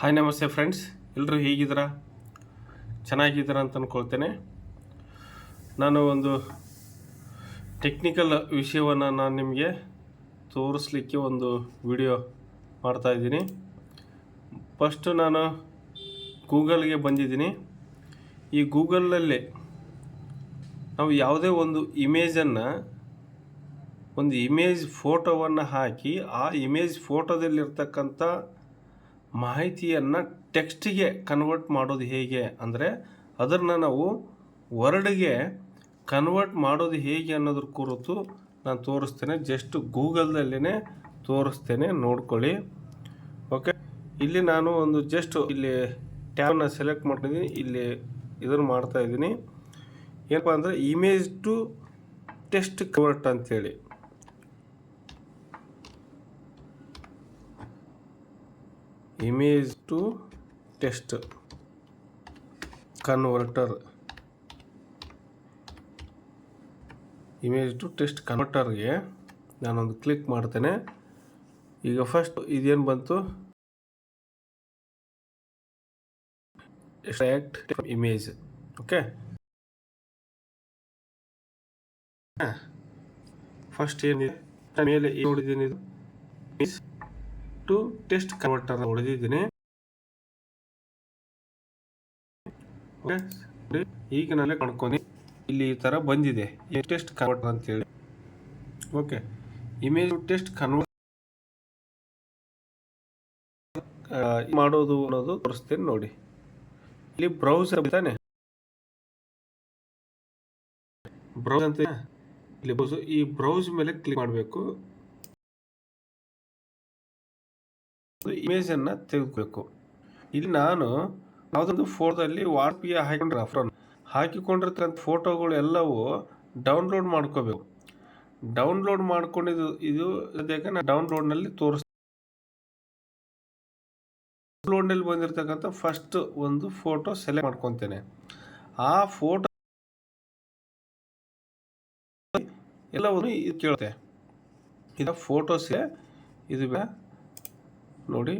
Hi ನಮಸ್ತೆ friends ಎಲ್ಲರೂ ಹೇಗಿದ್ದೀರಾ? ಚೆನ್ನಾಗಿದ್ದೀರಾ ಅಂತ ಅಂದ್ಕೊಳ್ತೇನೆ ನಾನು ಒಂದು ಟೆಕ್ನಿಕಲ್ ವಿಷಯವನ್ನು ನಾನು ನಿಮಗೆ ತೋರಿಸ್ಲಿಕ್ಕೆ ಒಂದು ವಿಡಿಯೋ ಮಾಡ್ತಾಯಿದ್ದೀನಿ ಫಸ್ಟು ನಾನು ಗೂಗಲ್ಗೆ ಬಂದಿದ್ದೀನಿ. ಈ ಗೂಗಲಲ್ಲಿ ನಾವು ಯಾವುದೇ ಒಂದು ಇಮೇಜನ್ನು, ಒಂದು ಇಮೇಜ್ ಫೋಟೋವನ್ನು ಹಾಕಿ, ಆ ಇಮೇಜ್ ಫೋಟೋದಲ್ಲಿರ್ತಕ್ಕಂಥ ಮಾಹಿತಿಯನ್ನು ಟೆಕ್ಸ್ಟಿಗೆ ಕನ್ವರ್ಟ್ ಮಾಡೋದು ಹೇಗೆ ಅಂದರೆ ಅದನ್ನು ನಾವು ವರ್ಡ್ಗೆ ಕನ್ವರ್ಟ್ ಮಾಡೋದು ಹೇಗೆ ಅನ್ನೋದ್ರ ಕುರಿತು ನಾನು ತೋರಿಸ್ತೇನೆ. ಜಸ್ಟ್ ಗೂಗಲ್ದಲ್ಲೇ ತೋರಿಸ್ತೇನೆ. ನೋಡ್ಕೊಳ್ಳಿ. ಓಕೆ ಇಲ್ಲಿ ನಾನು ಒಂದು ಜಸ್ಟ್ ಇಲ್ಲಿ ಟ್ಯಾಬ್ನ ಸೆಲೆಕ್ಟ್ ಮಾಡ್ತಿದ್ದೀನಿ. ಇಲ್ಲಿ ಇದನ್ನು ಮಾಡ್ತಾ ಇದ್ದೀನಿ. ಏನಪ್ಪ ಅಂದರೆ ಇಮೇಜ್ ಟು ಟೆಸ್ಟ್ ಕನ್ವರ್ಟ್ ಅಂತೇಳಿ. Image to text. Converter. Image to text ಕನ್ವರ್ಟರ್ಗೆ ನಾನೊಂದು ಕ್ಲಿಕ್ ಮಾಡ್ತೇನೆ. ಈಗ ಫಸ್ಟ್ ಇದೇನು ಬಂತು? Extract image. ಓಕೆ? ಫಸ್ಟ್ ಏನಿದೆ? ಮೇಲೆ ನೋಡಿದ್ದೀನಿ ಟು ಟೆಸ್ಟ್ ಕನ್ವರ್ಟರ್ ಹೊಡೆದಿದ್ದೀನಿ. ಈಗ ನಾನೇ ಕಾಣ್ಕೊಂಡಿ ಇಲ್ಲಿ ಈ ಥರ ಬಂದಿದೆ. ಟೆಸ್ಟ್ ಕನ್ವರ್ಟರ್ ಅಂತೇಳಿ. ಓಕೆ ಇಮೇಜ್ ಟೆಸ್ಟ್ ಕನ್ವರ್ಟ್ ಮಾಡೋದು ಅನ್ನೋದು ತೋರಿಸ್ತೇನೆ ನೋಡಿ. ಇಲ್ಲಿ ಬ್ರೌಸರ್ ತಾನೆ. ಬ್ರೌಸ್ ಅಂತ ಇಲ್ಲಿ ಬ್ರೌಸ್ ಈ ಬ್ರೌಸ್ ಮೇಲೆ ಕ್ಲಿಕ್ ಮಾಡಬೇಕು. ಇಮೇಜ್ ಅನ್ನ ತೆಗೆದುಬೇಕು ಇಲ್ಲಿ ನಾನು ಯಾವುದೊಂದು ಫೋಟೋದಲ್ಲಿ ವಾರ್ಪಿಗೆ ಹಾಕೊಂಡ್ರೆ ಅಫ್ರನ್ ಹಾಕಿಕೊಂಡಿರ್ತಕ್ಕಂಥ ಫೋಟೋಗಳು ಎಲ್ಲವೂ ಡೌನ್ಲೋಡ್ ಮಾಡ್ಕೋಬೇಕು. ಡೌನ್ಲೋಡ್ ಮಾಡ್ಕೊಂಡಿದ್ದು ಇದು ಸದ್ಯಕ್ಕೆ ನಾನು ಡೌನ್ಲೋಡ್ನಲ್ಲಿ ತೋರಿಸ್ ಡೌನ್ಲೋಡ್ನಲ್ಲಿ ಬಂದಿರತಕ್ಕಂಥ ಫಸ್ಟ್ ಒಂದು ಫೋಟೋ ಸೆಲೆಕ್ಟ್ ಮಾಡ್ಕೊತೇನೆ. ಆ ಫೋಟೋ ಎಲ್ಲವನ್ನು ಇದು ಕೇಳುತ್ತೆ. ಇದು ಫೋಟೋಸ್ಗೆ ಇದು ನೋಡಿ.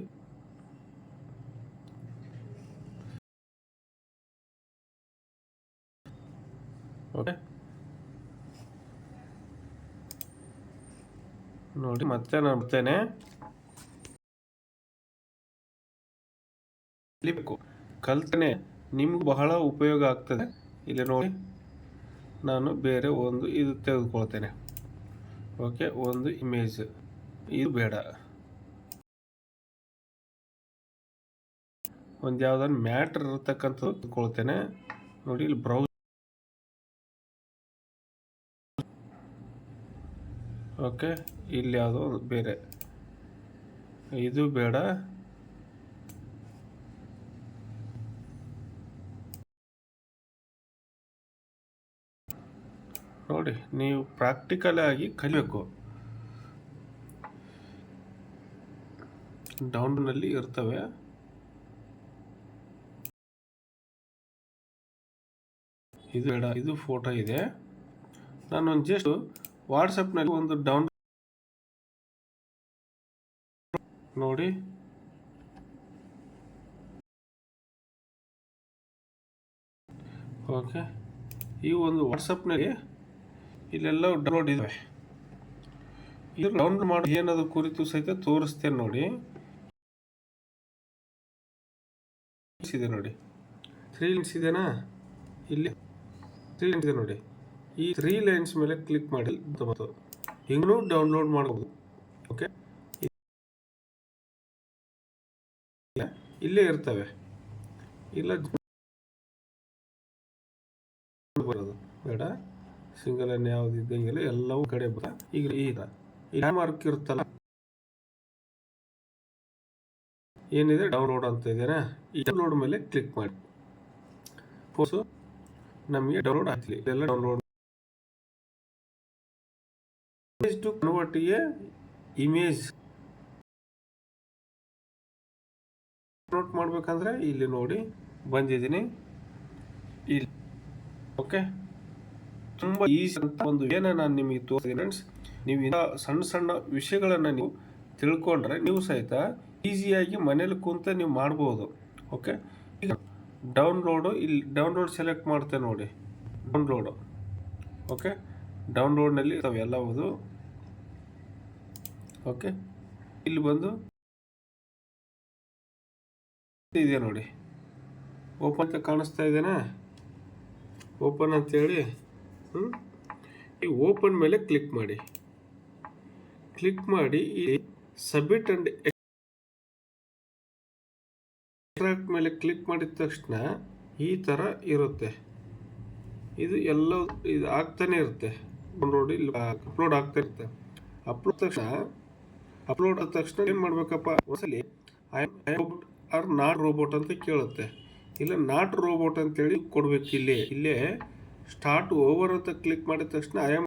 ಓಕೆ. ನೋಡಿ, ಮತ್ತೆ ನಾನು ಬರ್ತೇನೆ. ಕಲಿಬೇಕು. ಕಲ್ತನೆ ನಿಮ್ಗೆ ಬಹಳ ಉಪಯೋಗ ಆಗ್ತದೆ. ಇಲ್ಲಿ ನೋಡಿ, ನಾನು ಬೇರೆ ಒಂದು ಇದು ತೆಗೆದುಕೊಳ್ತೇನೆ. ಓಕೆ, ಒಂದು ಇಮೇಜ್. ಇದು ಬೇಡ. ಒಂದು ಯಾವ್ದಾದ್ರು ಮ್ಯಾಟ್ರ್ ಇರತಕ್ಕಂಥದ್ದು ತಗೊಳ್ತೇನೆ ನೋಡಿ, ಇಲ್ಲಿ ಬ್ರೌಸ್ ಓಕೆ ಇಲ್ಲಿ ಯಾವುದೋ ಬೇರೆ. ಇದು ಬೇಡ. ನೋಡಿ, ನೀವು ಪ್ರಾಕ್ಟಿಕಲ್ ಆಗಿ ಕಲಿಬೇಕು. ಡೌನ್ನಲ್ಲಿ ಇರ್ತವೆ. ಇದು ಬೇಡ, ಇದು ಫೋಟೋ ಇದೆ. ನಾನು ಒಂದು ಜಸ್ಟ್ ವಾಟ್ಸಪ್ನಲ್ಲಿ ಒಂದು ಡೌನ್ ನೋಡಿ. ಓಕೆ ಈ ಒಂದು ವಾಟ್ಸಪ್ನಲ್ಲಿ ಇಲ್ಲೆಲ್ಲ ಡೌನ್ಲೋಡ್ ಇದ್ದಾವೆ ಇದು ಡೌನ್ಲೋಡ್ ಮಾಡಿ ಏನದು ಕುರಿತು ಸಹಿತ ತೋರಿಸ್ತೇನೆ ನೋಡಿ. ಇದೆ ನೋಡಿ. ತ್ರೀ ಲಿಂಕ್ಸ್ ಇದೆನಾ? ಇಲ್ಲಿ ತ್ರೀ ಲೈನ್ಸ್ ಇದೆ ನೋಡಿ. ಈ ತ್ರೀ ಲೈನ್ಸ್ ಮೇಲೆ ಕ್ಲಿಕ್ ಮಾಡಿ ಬಂತು. ಹಿಂಗೂ ಡೌನ್ಲೋಡ್ ಮಾಡಬಹುದು ಓಕೆ ಇಲ್ಲೇ ಇರ್ತವೆ. ಇಲ್ಲ ಬರೋದು ಬೇಡ. ಸಿಂಗಲ್ ಅನ್ನು ಯಾವ್ದು ಇದ್ದಂಗಿಲ್ಲ ಎಲ್ಲವೂ ಕಡೆ ಬರ ಈಗ ಈಗ ಈ ಮಾರ್ಕ್ ಇರುತ್ತಲ್ಲ. ಏನಿದೆ? ಡೌನ್ಲೋಡ್ ಅಂತ ಇದೇನಾ ಈ ಡೌನ್ಲೋಡ್ ಮೇಲೆ ಕ್ಲಿಕ್ ಮಾಡಿ. ಫೋರ್ಸು ನಮಗೆ ಡೌನ್ಲೋಡ್ ಆಗ್ತಿಲ್ಲ ಇದೆಲ್ಲ download image to convert a image convert ಮಾಡ್ಬೇಕಂದ್ರೆ ಇಲ್ಲಿ ನೋಡಿ ಬಂದಿದ್ದೀನಿ. ಇಲ್ಲಿ. ಓಕೆ ತುಂಬ ಈಸಿ ಅಂತ ಒಂದು ಏನ ನಾನು ನಿಮಗೆ ತೋರಿಸ್ತೀನಿ ಫ್ರೆಂಡ್ಸ್ ನೀವು ಇಂಥ ಸಣ್ಣ ಸಣ್ಣ ವಿಷಯಗಳನ್ನು ನೀವು ತಿಳ್ಕೊಂಡ್ರೆ ನೀವು ಸಹಿತ ಈಸಿಯಾಗಿ ಮನೇಲಿ ಕುಂತ ನೀವು ಮಾಡ್ಬೋದು. ಓಕೆ ಈಗ ಡೌನ್ಲೋಡು ಇಲ್ಲಿ ಡೌನ್ಲೋಡ್ ಸೆಲೆಕ್ಟ್ ಮಾಡ್ತೇವೆ ನೋಡಿ. ಡೌನ್ಲೋಡು ಓಕೆ ಡೌನ್ಲೋಡ್ನಲ್ಲಿ ಇರ್ತವೆ ಎಲ್ಲವುದು. ಓಕೆ ಇಲ್ಲಿ ಬಂದು ಇದೆ ನೋಡಿ. ಓಪನ್ ಅಂತ ಕಾಣಿಸ್ತಾ ಇದ್ದೇನೆ ಓಪನ್ ಅಂತೇಳಿ ಹ್ಞೂ ಈ ಓಪನ್ ಮೇಲೆ ಕ್ಲಿಕ್ ಮಾಡಿ. ಕ್ಲಿಕ್ ಮಾಡಿ ಈ ಸಬ್ಮಿಟ್ ಅಂಡ್ ಮೇಲೆ ಕ್ಲಿಕ್ ಮಾಡಿದ ತಕ್ಷಣ ಈ ಥರ ಇರುತ್ತೆ. ಇದು ಎಲ್ಲ ಇದು ಆಗ್ತಾನೆ ಇರುತ್ತೆ. ಇಲ್ಲಿ ಅಪ್ಲೋಡ್ ಆಗ್ತಾ ಇರುತ್ತೆ. ಅಪ್ಲೋಡ್ ತಕ್ಷಣ ಅಪ್ಲೋಡ್ ಆದ ತಕ್ಷಣ ಏನು ಮಾಡಬೇಕಪ್ಪ? ಒಂದ್ಸಲಿ ಐ ಆರ್ ನಾಟ್ ರೋಬೋಟ್ ಅಂತ ಕೇಳುತ್ತೆ. ಇಲ್ಲ ನಾಟ್ ರೋಬೋಟ್ ಅಂತೇಳಿ ಕೊಡ್ಬೇಕು ಇಲ್ಲಿ. ಇಲ್ಲೇ ಸ್ಟಾರ್ಟ್ ಓವರ್ ಅಂತ ಕ್ಲಿಕ್ ಮಾಡಿದ ತಕ್ಷಣ ಐ ಆಮ್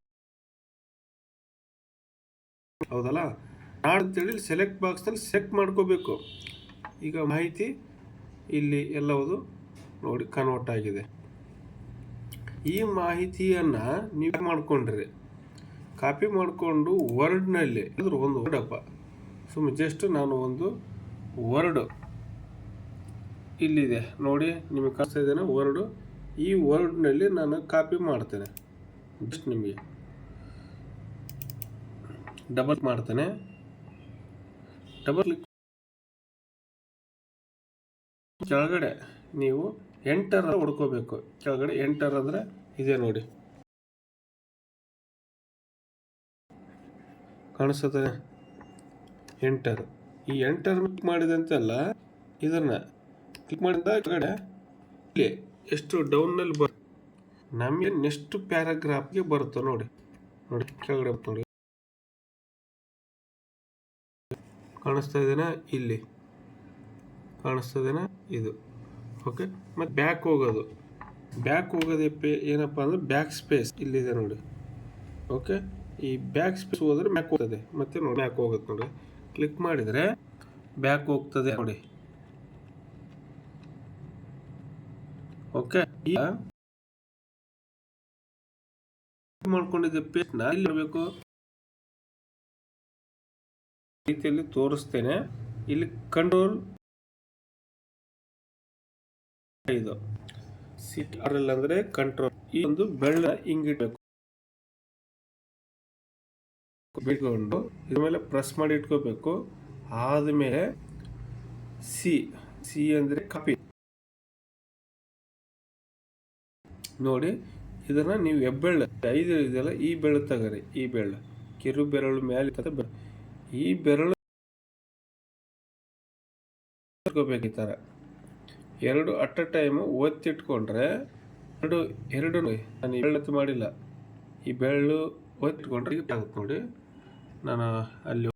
ಹೌದಲ್ಲ? ನಾಡ್ ಅಂತೇಳಿ ಸೆಲೆಕ್ಟ್ ಬಾಕ್ಸ್ನಲ್ಲಿ ಸೆಲೆಕ್ಟ್ ಮಾಡ್ಕೋಬೇಕು. ಈಗ ಮಾಹಿತಿ ಇಲ್ಲಿ ಎಲ್ಲವುದು ನೋಡಿ ಕನ್ವರ್ಟ್ ಆಗಿದೆ. ಈ ಮಾಹಿತಿಯನ್ನು ನೀವು ಮಾಡಿಕೊಂಡ್ರಿ ಕಾಪಿ ಮಾಡಿಕೊಂಡು ವರ್ಡ್ನಲ್ಲಿ ಅಂದ್ರೆ ಒಂದು ವರ್ಡಪ್ಪ ಸುಮ್ಮನೆ ಜಸ್ಟ್ ನಾನು ಒಂದು ವರ್ಡ್ ಇಲ್ಲಿದೆ. ನೋಡಿ ನಿಮಗೆ ಕಾಣಿಸ್ತಾ ಇದ್ದೇನೆ ವರ್ಡು ಈ ವರ್ಡ್ನಲ್ಲಿ ನಾನು ಕಾಪಿ ಮಾಡ್ತೇನೆ. ಜಸ್ಟ್ ನಿಮಗೆ. ಡಬಲ್ ಮಾಡ್ತೇನೆ. ಡಬಲ್ ಕ್ಲಿಕ್ ಕೆಳಗಡೆ ನೀವು ಎಂಟರ್ ಹೊಡ್ಕೋಬೇಕು. ಕೆಳಗಡೆ ಎಂಟರ್ ಅಂದರೆ ಇದೆ ನೋಡಿ. ಕಾಣಿಸ್ತದೆ? ಎಂಟರ್ ಈ ಎಂಟರ್ ಕ್ಲಿಕ್ ಮಾಡಿದಂತೆಲ್ಲ ಇದನ್ನು ಕ್ಲಿಕ್ ಮಾಡಿದ ಕೆಳಗಡೆ ಇಲ್ಲಿ ಎಷ್ಟು ಡೌನ್ನಲ್ಲಿ ಬರ್ ನಮಗೆ ನೆಕ್ಸ್ಟ್ ಪ್ಯಾರಾಗ್ರಾಫ್ಗೆ ಬರುತ್ತೆ ನೋಡಿ. ನೋಡಿ, ಕೆಳಗಡೆ ನೋಡಿ. ಕಾಣಿಸ್ತಾ ಇದೆನಾ? ಇಲ್ಲಿ. ಕಾಣಿಸ್ತದೇನಾ ಇದು. ಓಕೆ ಮತ್ತು ಬ್ಯಾಕ್ ಹೋಗೋದು. ಬ್ಯಾಕ್ ಹೋಗೋದೇ ಪೇ ಏನಪ್ಪ ಅಂದ್ರೆ ಬ್ಯಾಕ್ ಸ್ಪೇಸ್ ಇಲ್ಲಿದೆ ನೋಡಿ. ಓಕೆ ಈ ಬ್ಯಾಕ್ ಸ್ಪೇಸ್ ಹೋದರೆ ಬ್ಯಾಕ್ ಹೋಗ್ತದೆ. ಮತ್ತೆ ನೋಡಿ ಬ್ಯಾಕ್ ಹೋಗುತ್ತೆ ನೋಡಿ. ಕ್ಲಿಕ್ ಮಾಡಿದರೆ ಬ್ಯಾಕ್ ಹೋಗ್ತದೆ ನೋಡಿ. ಓಕೆ ಈಗ ಮಾಡ್ಕೊಂಡಿದ್ದೆ ಪೇಜ್ನ ಇಲ್ಲಿ ಇರಬೇಕು ರೀತಿಯಲ್ಲಿ ತೋರಿಸ್ತೇನೆ. ಇಲ್ಲಿ ಕಂಟ್ರೋಲ್ ಇದು. ಸಿಟ್ ಆರ್ ಅಂದ್ರೆ ಕಂಟ್ರೋಲ್ ಈ ಒಂದು ಬೆಳ್ಳ ಹಿಂಗಿಡ್ಬೇಕು ಬಿಟ್ಕೊಂಡು ಇದ್ರ ಮೇಲೆ ಪ್ರೆಸ್ ಮಾಡಿ ಇಟ್ಕೋಬೇಕು. ಆದ್ಮೇಲೆ ಸಿ ಸಿ ಅಂದ್ರೆ ಕಾಪಿ ನೋಡಿ, ಇದನ್ನ ನೀವು ಹೆಬ್ಬೆಳ್ಳ, ಐದು ಇದೆಲ್ಲ ಈ ಬೆಳ್ಳ ತಗರಿ, ಈ ಬೆಳ್ಳ. ಕಿರು ಬೆರಳು ಮೇಲೆ. ಈ ಬೆರಳು ಈ ಥರ ಎರಡು ಅಟ್ ಅ ಟೈಮು ಒತ್ತಿಟ್ಕೊಂಡ್ರೆ ಎರಡು ಎರಡು ನಾನು ಬೆಳ್ಳತ್ತು ಮಾಡಿಲ್ಲ. ಈ ಬೆಳ್ಳು ಒತ್ತಿಟ್ಕೊಂಡ್ರೆ ಆಗುತ್ತೆ ನೋಡಿ. ನಾನು ಅಲ್ಲಿ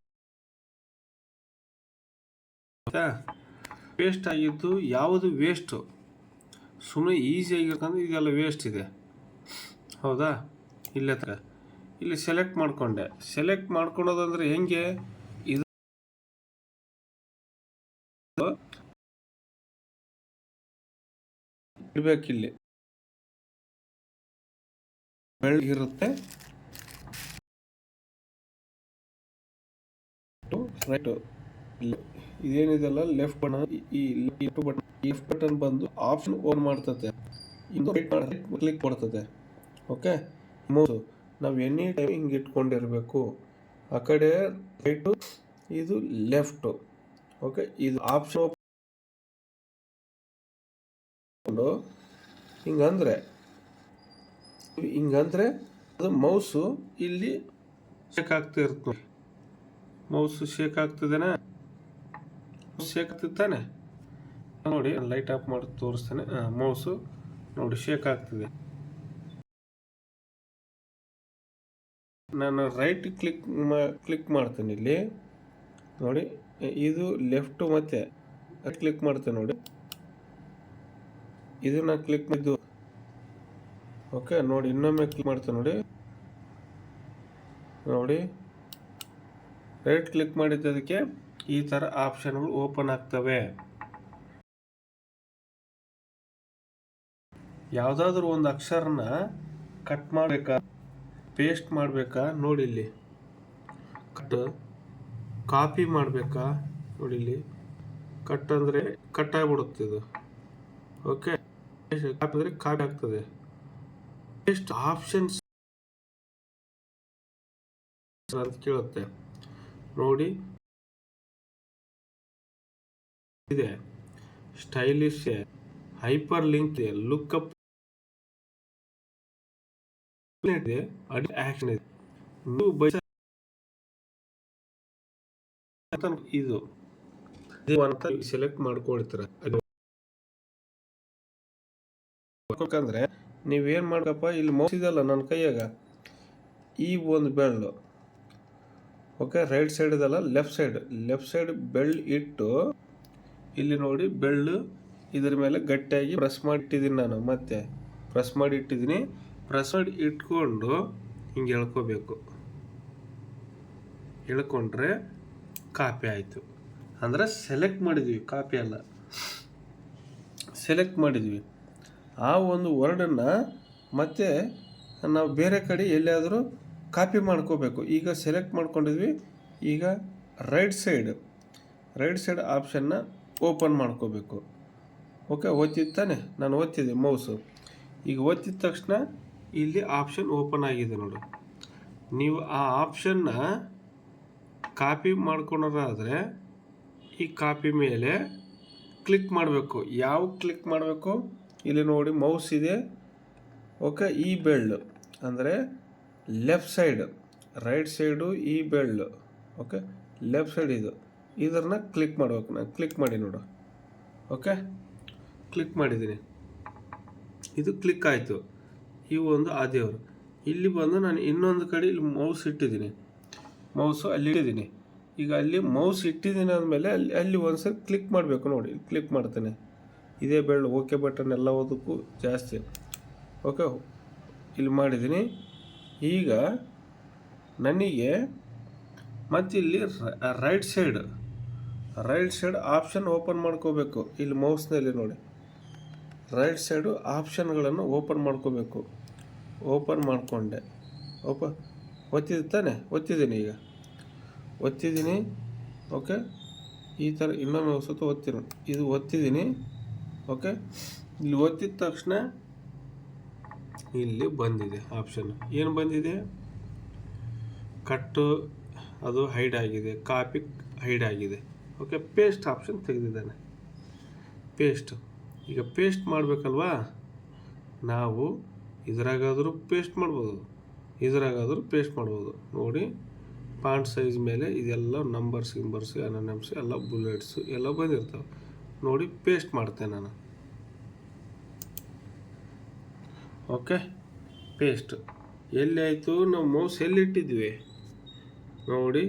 ವೇಸ್ಟ್ ಆಗಿದ್ದು ಯಾವುದು ವೇಸ್ಟು ಸುಮ್ಮನೆ ಈಸಿಯಾಗಿರ್ತಂದ್ರೆ ಇದೆಲ್ಲ ವೇಸ್ಟ್ ಇದೆ. ಹೌದಾ? ಇಲ್ಲೇ ಇಲ್ಲಿ ಸೆಲೆಕ್ಟ್ ಮಾಡಿಕೊಂಡೆ. ಸೆಲೆಕ್ಟ್ ಮಾಡ್ಕೊಳೋದಂದ್ರೆ ಹೆಂಗೆ? ಇದು ಇರ್ಬೇಕಿಲ್ಲಿ. ಬೆಳಗಿರುತ್ತೆ ರೈಟ್ ಇದೇನಿದೆಲ್ಲ ಲೆಫ್ಟ್ ಬಟನ್ ಈ ಲೆಫ್ಟ್ ಬಟನ್ ಲೆಫ್ಟ್ ಬಟನ್ ಬಂದು ಆಪ್ಷನ್ ಓನ್ ಮಾಡ್ತದೆ ಇದು ರೈಟ್ ಕ್ಲಿಕ್ ಕೊಡ್ತದೆ ಓಕೆ ಮೂರು ನಾವು ಎನಿ ಟೈಮ್ ಹಿಂಗೆ ಇಟ್ಕೊಂಡಿರಬೇಕು. ಆ ಕಡೆ ರೈಟು ಇದು ಲೆಫ್ಟು ಓಕೆ ಇದು ಆಪ್ಷನ್ ಹಿಂಗಂದ್ರೆ, ಹಿಂಗಂದರೆ ಅದು ಮೌಸು ಇಲ್ಲಿ ಶೇಕ್ ಆಗ್ತಾ ಇರುತ್ತೆ ನೋಡಿ. ಮೌಸು ಶೇಕ್ ಆಗ್ತದೇನಾ? ಶೇಕ್ ಆಗ್ತಿತ್ತಾನೆ ನೋಡಿ ಲೈಟ್ ಆಫ್ ಮಾಡಿ ತೋರಿಸ್ತಾನೆ. ಮೌಸು ನೋಡಿ ಶೇಕ್ ಆಗ್ತಿದೆ. ನಾನು ರೈಟ್ ಕ್ಲಿಕ್ ಕ್ಲಿಕ್ ಮಾಡ್ತೇನೆ ಇಲ್ಲಿ. ನೋಡಿ, ಇದು ಲೆಫ್ಟು ಮತ್ತೆ ಕ್ಲಿಕ್ ಮಾಡ್ತೇನೆ ನೋಡಿ. ಇದನ್ನ ಕ್ಲಿಕ್ ಮಾಡಿದ್ದು. ಓಕೆ ನೋಡಿ, ಇನ್ನೊಮ್ಮೆ ಕ್ಲಿಕ್ ಮಾಡ್ತೇನೆ ನೋಡಿ. ನೋಡಿ. ರೈಟ್ ಕ್ಲಿಕ್ ಮಾಡಿದ್ದದಕ್ಕೆ ಈ ಥರ ಆಪ್ಷನ್ಗಳು ಓಪನ್ ಆಗ್ತವೆ. ಯಾವುದಾದ್ರೂ ಒಂದು ಅಕ್ಷರನ ಕಟ್ ಮಾಡಬೇಕಾ ಪೇಸ್ಟ್ ಮಾಡಬೇಕಾ, ನೋಡಿ ಇಲ್ಲಿ. ಕಟ್ ಕಾಪಿ ಮಾಡಬೇಕಾ, ನೋಡಿ ಇಲ್ಲಿ. ಕಟ್ ಅಂದರೆ ಕಟ್ ಆಗಿಬಿಡುತ್ತೆ ಇದು. ಓಕೆ. ಹಾಕಿದ್ರೆ ಕಾಪಿ ಆಗ್ತದೆ. ಎಷ್ಟು ಆಪ್ಷನ್ಸ್ ಅಂತ ಕೇಳುತ್ತೆ. ನೋಡಿ. ಇದೆ. ಸ್ಟೈಲಿಶ್ ಹೈಪರ್ ಲಿಂಕ್ ಇದೆ ಲುಕ್ಅಪ್ ಇದೆ. ಆಕ್ಷನ್ ಇದೆ. ನೀವು ಬಯಸ ಇದು. ಸೆಲೆಕ್ಟ್ ಮಾಡ್ಕೊಳ್ತೀರ. ಅದು ಯಾಕಂದ್ರೆ ನೀವೇನ್ ಮಾಡ್ಕಪ್ಪ, ಇಲ್ಲಿ ಮೋಸಿದಲ್ಲ ನನ್ನ ಕೈಯಾಗ. ಈ ಒಂದು ಬೆಳ್ಳು. ಓಕೆ, ರೈಟ್ ಸೈಡ್ ಇದಲ್ಲ ಲೆಫ್ಟ್ ಸೈಡ್ ಲೆಫ್ಟ್ ಸೈಡ್ ಬೆಳ್ಳು ಇಟ್ಟು, ಇಲ್ಲಿ ನೋಡಿ ಬೆಳ್ಳು ಇದ್ರ ಮೇಲೆ ಗಟ್ಟಿಯಾಗಿ ಪ್ರೆಸ್ ಮಾಡಿಟ್ಟಿದ್ದೀನಿ ನಾನು. ಮತ್ತೆ ಪ್ರೆಸ್ ಮಾಡಿ ಇಟ್ಟಿದ್ದೀನಿ. ಪ್ರೆಸ್ ಮಾಡಿ ಇಟ್ಕೊಂಡು ಹಿಂಗೆ ಎಳ್ಕೋಬೇಕು. ಎಳ್ಕೊಂಡ್ರೆ ಕಾಪಿ ಆಯಿತು. ಅಂದ್ರೆ ಸೆಲೆಕ್ಟ್ ಮಾಡಿದ್ವಿ ಕಾಪಿ ಅಲ್ಲ. ಸೆಲೆಕ್ಟ್ ಮಾಡಿದ್ವಿ. ಆ ಒಂದು ವರ್ಡನ್ನು ಮತ್ತೆ ನಾವು ಬೇರೆ ಕಡೆ ಎಲ್ಲಿಯಾದರೂ ಕಾಪಿ ಮಾಡ್ಕೋಬೇಕು. ಈಗ ಸೆಲೆಕ್ಟ್ ಮಾಡ್ಕೊಂಡಿದ್ವಿ. ಈಗ ರೈಟ್ ಸೈಡ್ ರೈಟ್ ಸೈಡ್ ಆಪ್ಷನ್ನ ಓಪನ್ ಮಾಡ್ಕೋಬೇಕು. ಓಕೆ ಒತ್ತಿದ ತಾನೆ? ನಾನು ಒತ್ತಿದೆ ಮೌಸು. ಈಗ ಒತ್ತಿದ ತಕ್ಷಣ ಇಲ್ಲಿ ಆಪ್ಷನ್ ಓಪನ್ ಆಗಿದೆ ನೋಡು. ನೀವು ಆ ಆಪ್ಷನ್ನ ಕಾಪಿ ಮಾಡ್ಕೊಳೋದಾದರೆ ಈ ಕಾಪಿ ಮೇಲೆ ಕ್ಲಿಕ್ ಮಾಡಬೇಕು. ಯಾವ ಕ್ಲಿಕ್ ಮಾಡಬೇಕು? ಇಲ್ಲಿ ನೋಡಿ ಮೌಸ್ ಇದೆ. ಓಕೆ, ಈ ಬೆಳ್ಳು. ಅಂದರೆ ಲೆಫ್ಟ್ ಸೈಡ್, ರೈಟ್ ಸೈಡು ಈ ಬೆಳ್ಳು. ಓಕೆ, ಲೆಫ್ಟ್ ಸೈಡ್ ಇದು. ಇದನ್ನ ಕ್ಲಿಕ್ ಮಾಡ್ಬೇಕು ನಾನು. ಕ್ಲಿಕ್ ಮಾಡಿ ನೋಡು. ಓಕೆ, ಕ್ಲಿಕ್ ಮಾಡಿದ್ದೀನಿ. ಇದು ಕ್ಲಿಕ್ ಆಯಿತು. ಈ ಒಂದು ಆದೇವರು ಇಲ್ಲಿ ಬಂದು ನಾನು ಇನ್ನೊಂದು ಕಡೆ ಇಲ್ಲಿ ಮೌಸ್ ಇಟ್ಟಿದ್ದೀನಿ. ಮೌಸು ಅಲ್ಲಿ ಇಟ್ಟಿದ್ದೀನಿ. ಈಗ ಅಲ್ಲಿ ಮೌಸ್ ಇಟ್ಟಿದ್ದೀನಿ ಅಂದಮೇಲೆ ಅಲ್ಲಿ ಅಲ್ಲಿ ಒಂದ್ಸರಿ ಕ್ಲಿಕ್ ಮಾಡಬೇಕು ನೋಡಿ. ಕ್ಲಿಕ್ ಮಾಡ್ತೇನೆ. ಇದೇ ಬೆಳ್ಳು ಓಕೆ ಬಟನ್ ಎಲ್ಲ ಓದಕ್ಕೂ ಜಾಸ್ತಿ. ಓಕೆ ಇಲ್ಲಿ ಮಾಡಿದ್ದೀನಿ. ಈಗ ನನಗೆ ಮತ್ತಿಲ್ಲಿ right side right side option open ಮಾಡ್ಕೋಬೇಕು. ಇಲ್ಲಿ ಮೌಸ್ನಲ್ಲಿ ನೋಡಿ. ರೈಟ್ ಸೈಡು ಆಪ್ಷನ್ಗಳನ್ನು ಓಪನ್ ಮಾಡ್ಕೋಬೇಕು. ಓಪನ್ ಮಾಡಿಕೊಂಡೆ. ಓಪ ಒತ್ತಿದ, ತಾನೆ? ಒತ್ತಿದ್ದೀನಿ ಈಗ. ಒತ್ತಿದ್ದೀನಿ. ಓಕೆ ಈ ಥರ ಇನ್ನೊಮ್ಮೆ ಸ್ವಲ್ಪ ಒತ್ತಿನ ಇದು ಒತ್ತಿದ್ದೀನಿ. ಓಕೆ ಇಲ್ಲಿ ಒತ್ತಿದ ತಕ್ಷಣ ಇಲ್ಲಿ ಬಂದಿದೆ ಆಪ್ಷನ್ ಏನು ಬಂದಿದೆ? ಕಟ್ಟು, ಅದು ಹೈಡ್ ಆಗಿದೆ. ಕಾಪಿ ಹೈಡ್ ಆಗಿದೆ. ಓಕೆ ಪೇಸ್ಟ್ ಆಪ್ಷನ್ ತೆಗೆದಿದ್ದಾನೆ. ಪೇಸ್ಟ್ ಈಗ ಪೇಸ್ಟ್ ಮಾಡಬೇಕಲ್ವಾ? ನಾವು ಇದರಾಗಾದರೂ ಪೇಸ್ಟ್ ಮಾಡ್ಬೋದು. ಇದರಾಗಾದರೂ ಪೇಸ್ಟ್ ಮಾಡ್ಬೋದು. ನೋಡಿ ಪಾಂಟ್ ಸೈಜ್ ಮೇಲೆ ಇದೆಲ್ಲ ನಂಬರ್ಸ್ ಗಿಂಬರ್ಸ್ ಎನ್ಎಮ್ಸ್ ಎಲ್ಲ ಬುಲೆಟ್ಸು ಎಲ್ಲ ಬಂದಿರ್ತವೆ. ನೋಡಿ ಪೇಸ್ಟ್ ಮಾಡ್ತೇನೆ ನಾನು. ಓಕೆ ಪೇಸ್ಟ್ ಎಲ್ಲಿ ಆಯಿತು? ನಾವು ಮೌಸ್ ಎಲ್ಲಿಟ್ಟಿದ್ವಿ? ನೋಡಿ,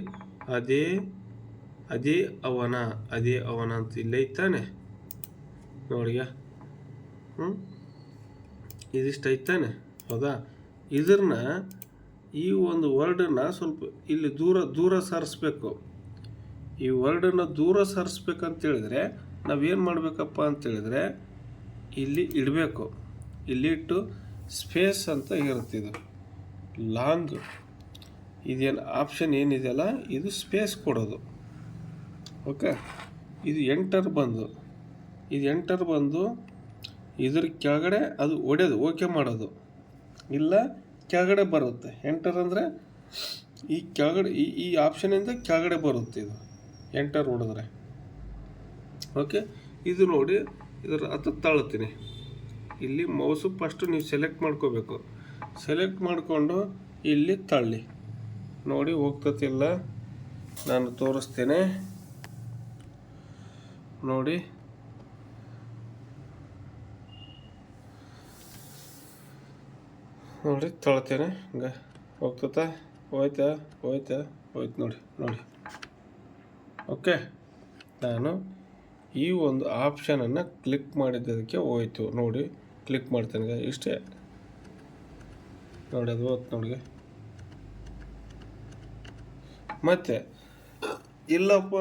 ಅದೇ ಅದೇ ಅವನ ಅದೇ ಅವನ ಅಂತ ಇಲ್ಲೇ ಇತ್ತಾನೆ ನೋಡಿಯ ಹ್ಞೂ ಇದಿಷ್ಟು ಐತಾನೆ ಹೌದಾ? ಇದನ್ನ ಈ ಒಂದು ವರ್ಡನ್ನು ಸ್ವಲ್ಪ ಇಲ್ಲಿ ದೂರ ದೂರ ಸಾರಿಸ್ಬೇಕು. ಈ ವರ್ಡನ್ನು ದೂರ ಸಾರಿಸ್ಬೇಕಂತ ಹೇಳಿದ್ರೆ ನಾವೇನು ಮಾಡಬೇಕಪ್ಪ ಅಂತೇಳಿದರೆ ಇಲ್ಲಿ ಇಡಬೇಕು. ಇಲ್ಲಿ ಇಟ್ಟು ಸ್ಪೇಸ್ ಅಂತ ಇರುತ್ತೆ ಇದು. ಲಾಂಗ್ ಇದೇನು ಆಪ್ಷನ್ ಏನಿದೆಯಲ್ಲ, ಇದು ಸ್ಪೇಸ್ ಕೊಡೋದು. ಓಕೆ ಇದು ಎಂಟರ್ ಬಂದು. ಇದು ಎಂಟರ್ ಬಂದು, ಇದ್ರ ಕೆಳಗಡೆ ಅದು ಒಡೆದು ಓಕೆ ಮಾಡೋದು. ಇಲ್ಲ, ಕೆಳಗಡೆ ಬರುತ್ತೆ. ಎಂಟರ್ ಅಂದರೆ, ಈ ಕೆಳಗಡೆ, ಈ ಈ ಆಪ್ಷನಿಂದ ಕೆಳಗಡೆ ಬರುತ್ತೆ ಇದು. ಎಂಟರ್ ಹೊಡೆದ್ರೆ ಓಕೆ ಇದು ನೋಡಿ, ಇದರ ಹತ್ರ ತಳ್ತೀನಿ ಇಲ್ಲಿ ಮೌಸು ಫಸ್ಟು ನೀವು ಸೆಲೆಕ್ಟ್ ಮಾಡ್ಕೋಬೇಕು. ಸೆಲೆಕ್ಟ್ ಮಾಡಿಕೊಂಡು ಇಲ್ಲಿ ತಳ್ಳಿ. ನೋಡಿ ಹೋಗ್ತತಿಲ್ಲ ನಾನು ತೋರಿಸ್ತೇನೆ. ನೋಡಿ. ನೋಡಿ, ತಳ್ತೇನೆ. ಹಂಗೆ. ಹೋಗ್ತತಾ? ಹೋಯ್ತಾ? ಹೋಯ್ತಾ? ಹೋಯ್ತು ನೋಡಿ ನೋಡಿ. ಓಕೆ ನಾನು ಈ ಒಂದು ಆಪ್ಷನನ್ನು ಕ್ಲಿಕ್ ಮಾಡಿದ್ದಕ್ಕೆ ಹೋಯ್ತು. ನೋಡಿ ಕ್ಲಿಕ್ ಮಾಡ್ತೇನೆ ಇಷ್ಟೇ. ನೋಡಿ, ಅದು ಹೋಯ್ತು ನೋಡಿ ಮತ್ತೆ, ಇಲ್ಲಪ್ಪ.